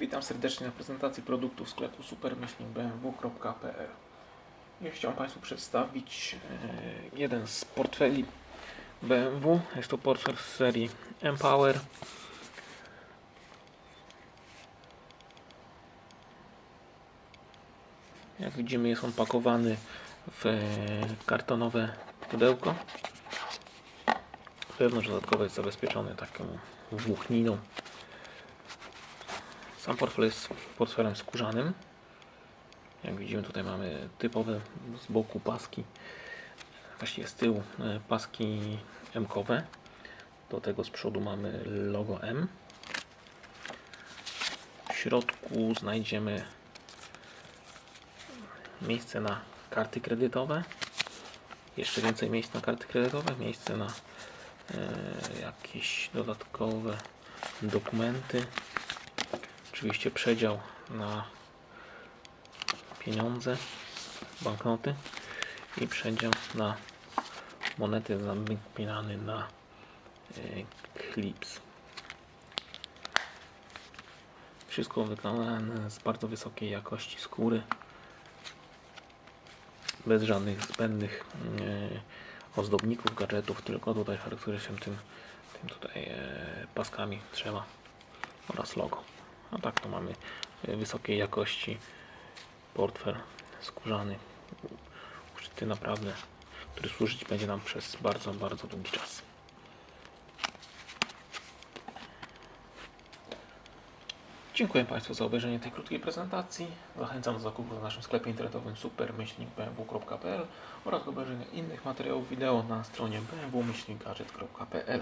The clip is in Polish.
Witam serdecznie na prezentacji produktów sklepu supermyślnikbmw.pl Ja Chciałem Państwu przedstawić e, jeden z portfeli BMW. Jest to portfel z serii Empower. Jak widzimy jest on pakowany w e, kartonowe pudełko. Wewnątrz dodatkowo jest zabezpieczony taką włókniną. Sam portfel jest portfelem skórzanym. Jak widzimy tutaj mamy typowe z boku paski, właściwie z tyłu e, paski M-kowe. Do tego z przodu mamy logo M. W środku znajdziemy miejsce na karty kredytowe. Jeszcze więcej miejsc na karty kredytowe, miejsce na e, jakieś dodatkowe dokumenty. Oczywiście przedział na pieniądze, banknoty i przedział na monety zapinany na e, klips. Wszystko wykonane z bardzo wysokiej jakości skóry, bez żadnych zbędnych e, ozdobników, gadżetów, tylko tutaj charakteryzuje się tym, tym tutaj e, paskami trzema oraz logo. A tak to mamy wysokiej jakości portfel skórzany, uszyty naprawdę, który służyć będzie nam przez bardzo, bardzo długi czas. Dziękuję Państwu za obejrzenie tej krótkiej prezentacji. Zachęcam do zakupu w naszym sklepie internetowym supermyślnikbmw.pl oraz do obejrzenia innych materiałów wideo na stronie bmw-gadżet.pl